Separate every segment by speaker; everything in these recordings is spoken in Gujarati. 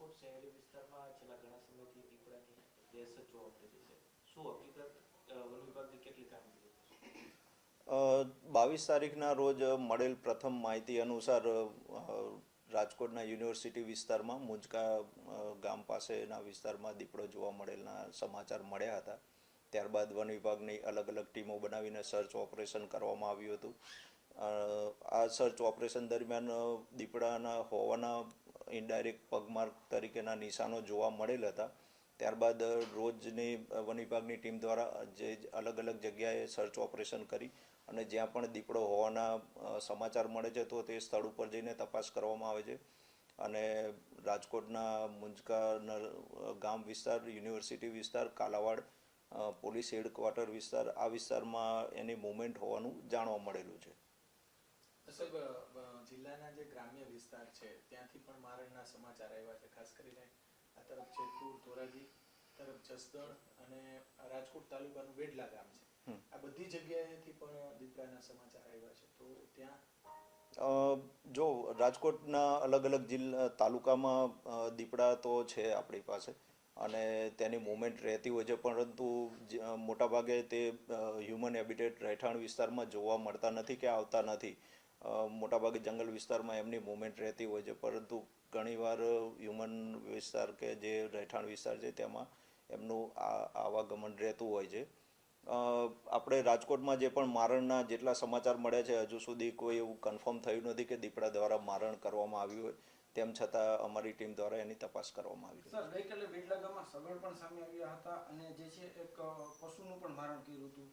Speaker 1: રાજકોટ શહેરી વિસ્તારમાં છેલ્લા ઘણા સમયથી દીપડાની દહેશત જોવા મળી છે. શું હકીકત વન વિભાગની કેટલી કામગીરી
Speaker 2: બાવીસ તારીખના રોજ મળેલ પ્રથમ માહિતી અનુસાર રાજકોટના યુનિવર્સિટી વિસ્તારમાં મુંજકા ગામ પાસેના વિસ્તારમાં દીપડો જોવા મળેલના સમાચાર મળ્યા હતા. ત્યારબાદ વન વિભાગની અલગ અલગ ટીમો બનાવીને સર્ચ ઓપરેશન કરવામાં આવ્યું હતું. આ સર્ચ ઓપરેશન દરમિયાન દીપડાના હોવાના ઇનડાયરેક્ટ પગમાર્ક તરીકેના નિશાનો જોવા મળેલ હતા. ત્યારબાદ રોજની વન વિભાગની ટીમ દ્વારા જે અલગ અલગ જગ્યાએ સર્ચ ઓપરેશન કરી અને જ્યાં પણ દીપડો હોવાના સમાચાર મળે છે, તો તે સ્થળ ઉપર જઈને તપાસ કરવામાં આવે છે. અને રાજકોટના મુંજકા ગામ વિસ્તાર, યુનિવર્સિટી વિસ્તાર, કાલાવાડ પોલીસ હેડક્વાર્ટર વિસ્તાર, આ વિસ્તારમાં એની મુવમેન્ટ હોવાનું જાણવા મળેલું છે.
Speaker 3: જે ગ્રામ્ય વિસ્તાર છે ત્યાંથી પણ મારણના સમાચાર આવ્યા છે. ખાસ કરીને આ તરફ જેતપુર ધોરાજી તરફ જસદણ અને રાજકોટ તાલુકાનું વેડલા ગામ છે. આ બધી જગ્યાએથી પણ દીપડાના સમાચાર આવ્યા છે. તો ત્યાં
Speaker 2: જો રાજકોટના અલગ અલગ જિલ્લા તાલુકામાં દીપડા તો છે આપણી પાસે. અને તેની મુવમેન્ટ રહેતી હોય છે પરંતુ મોટાભાગે તે હ્યુમન હેબિટેટ રહેઠાણ વિસ્તારમાં જોવા મળતા નથી કે આવતા નથી. મોટાભાગે જંગલ વિસ્તારમાં એમની મુવમેન્ટ રહેતી હોય છે. પરંતુ ઘણીવાર હ્યુમન વિસ્તાર કે જે રહેઠાણ વિસ્તાર છે તેમાં એમનું આ, આવાગમન રહેતું હોય છે. આપણે રાજકોટમાં જે પણ મારણના જેટલા સમાચાર મળ્યા છે, હજુ સુધી કોઈ એવું કન્ફર્મ થયું નથી કે દીપડા દ્વારા મારણ કરવામાં આવ્યું હોય. તેમ છતાં અમારી ટીમ દ્વારા એની તપાસ કરવામાં આવી
Speaker 4: સર, ગઈકાલે વેડલા ગામમાં સગડ પણ સામે આવ્યા હતા અને જે છે એક પશુનું પણ મારણ કર્યું હતું.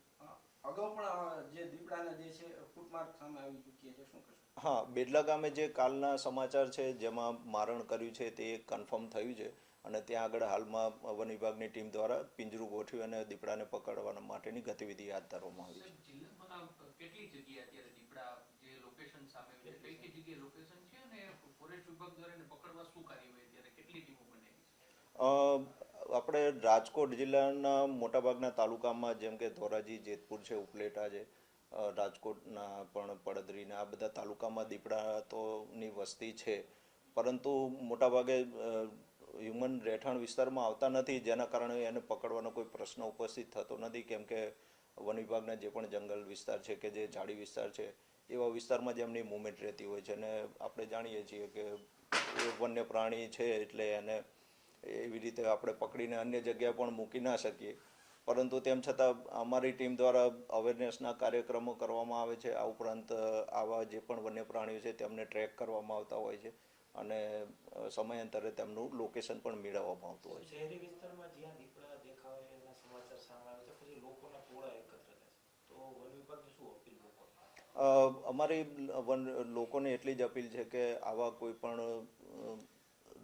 Speaker 4: અગાઉ પણ જે દીપડાના જે છે ફૂટમાર્ક સામે આવી ચૂક્યા છે શું કહેશો?
Speaker 2: હા બેડલા ગામે જે કાલના સમાચાર છે જેમાં મારણ કર્યું છે તે કન્ફર્મ થયું છે અને ત્યાં આગળ હાલમાં વન વિભાગની ટીમ દ્વારા પિંજરું ગોઠવ્યું અને દીપડાને પકડવા માટેની ગતિવિધિ હાથ ધરવામાં આવી છે.
Speaker 5: જિલ્લામાં કેટલી જગ્યાએ અત્યારે દીપડા જે લોકેશન સામે છે કઈ કઈ જગ્યાએ લોકેશન છે અને ફોરેસ્ટ વિભાગ દ્વારા એને પકડવા શું કાર્યવાહી અત્યારે કેટલી ટીમો બનાવી છે?
Speaker 2: અ, આપણે રાજકોટ જિલ્લાના મોટાભાગના તાલુકામાં જેમ કે ધોરાજી, જેતપુર છે, ઉપલેટા છે રાજકોટના પણ પડદરીના આ બધા તાલુકામાં દીપડા તોની વસ્તી છે. પરંતુ મોટાભાગે હ્યુમન રહેઠાણ વિસ્તારમાં આવતા નથી, જેના કારણે એને પકડવાનો કોઈ પ્રશ્ન ઉપસ્થિત થતો નથી. કેમ કે વન વિભાગના જે પણ જંગલ વિસ્તાર છે કે જે ઝાડી વિસ્તાર છે, એવા વિસ્તારમાં જ એમની મુવમેન્ટ રહેતી હોય છે. અને આપણે જાણીએ છીએ કે વન્ય પ્રાણી છે એટલે એને એવી રીતે આપણે પકડીને અન્ય જગ્યાએ પણ મૂકી ના શકીએ. પરંતુ તેમ છતાં અમારી ટીમ દ્વારા અવેરનેસના કાર્યક્રમો કરવામાં આવે છે. આ ઉપરાંત આવા જે પણ વન્ય પ્રાણીઓ છે તેમને ટ્રેક કરવામાં આવતા હોય છે અને સમયાંતરે તેમનું લોકેશન પણ મેળવવામાં આવતું હોય છે.
Speaker 1: શહેરી વિસ્તારમાં જ્યાં દીપડા દેખાવે એના સમાચાર સામે આવે છે પછી લોકોના ટોળા એકત્ર થાય તો વન વિભાગની શું અપીલ લોકોને?
Speaker 2: અમારી વન લોકોને એટલી જ અપીલ છે કે આવા કોઈ પણ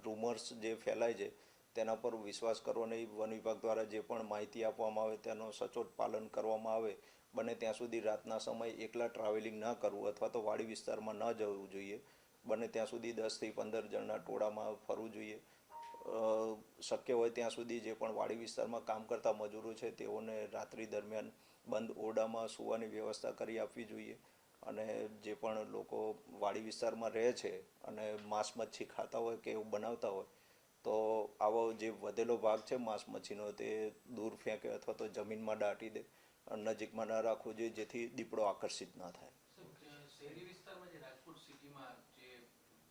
Speaker 2: રૂમર્સ જે ફેલાય છે, તેના પર વિશ્વાસ કરવો નહીં. વન વિભાગ દ્વારા જે પણ માહિતી આપવામાં આવે, તેનો સચોટ પાલન કરવામાં આવે. બને ત્યાં સુધી રાતના સમયે એકલા ટ્રાવેલિંગ ન કરવું અથવા તો વાડી વિસ્તારમાં ન જવું જોઈએ. બને ત્યાં સુધી દસથી પંદર જણના ટોળામાં ફરવું જોઈએ. શક્ય હોય ત્યાં સુધી જે પણ વાડી વિસ્તારમાં કામ કરતા મજૂરો છે, તેઓને રાત્રિ દરમિયાન બંધ ઓરડામાં સૂવાની વ્યવસ્થા કરી આપવી જોઈએ. અને જે પણ લોકો વાડી વિસ્તારમાં રહે છે અને માંસ મચ્છી ખાતા હોય કે એવું બનાવતા હોય, તો આવો જે વધેલો ભાગ છે માંસ મચ્છીનો તે દૂર ફેંકે અથવા તો જમીનમાં દાટી દે નજીકમાં ન રાખવું જોઈએ જેથી દીપડો આકર્ષિત ન થાય.
Speaker 5: શહેરી વિસ્તારમાં જે રાજકોટ સિટીમાં જે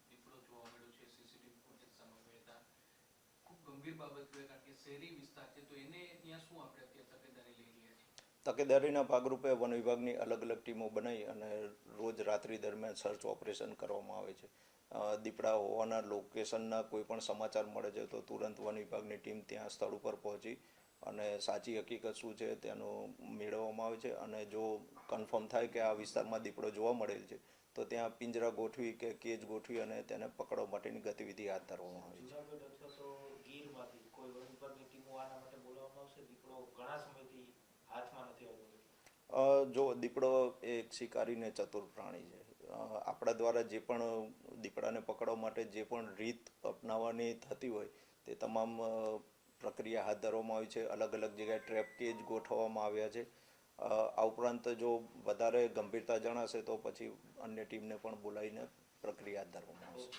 Speaker 5: દીપડો જોવા મળ્યો છે, સીસીટીવી ફૂટેજ સામે ખૂબ ગંભીર બાબત કહેવાય કારણ કે શહેરી વિસ્તાર છે, તો એને ત્યાં શું આપણે અત્યારે તકેદારી લઈ રહ્યા છીએ
Speaker 2: તકેદારીના ભાગરૂપે વન વિભાગની અલગ અલગ ટીમો બનાવી અને રોજ રાત્રિ દરમિયાન સર્ચ ઓપરેશન કરવામાં આવે છે. દીપડા હોવાના લોકેશનના કોઈ પણ સમાચાર મળે છે તો તુરંત વન વિભાગની ટીમ ત્યાં સ્થળ ઉપર પહોંચી અને સાચી હકીકત શું છે તેનું મેળવવામાં આવે છે અને જો કન્ફર્મ થાય કે આ વિસ્તારમાં દીપડો જોવા મળેલ છે તો ત્યાં પિંજરા ગોઠવી કે કેજ ગોઠવી અને તેને પકડવા માટેની ગતિવિધિ હાથ ધરવામાં આવે છે. જો દીપડો એક શિકારીને ચતુર પ્રાણી છે. આપણા દ્વારા જે પણ દીપડાને પકડવા માટે જે પણ રીત અપનાવવાની થતી હોય, તે તમામ પ્રક્રિયા હાથ ધરવામાં આવી છે. અલગ અલગ જગ્યાએ ટ્રેપ કેજ ગોઠવવામાં આવ્યા છે. આ ઉપરાંત જો વધારે ગંભીરતા જણાશે તો પછી અન્ય ટીમને પણ બોલાવીને પ્રક્રિયા હાથ ધરવામાં આવશે.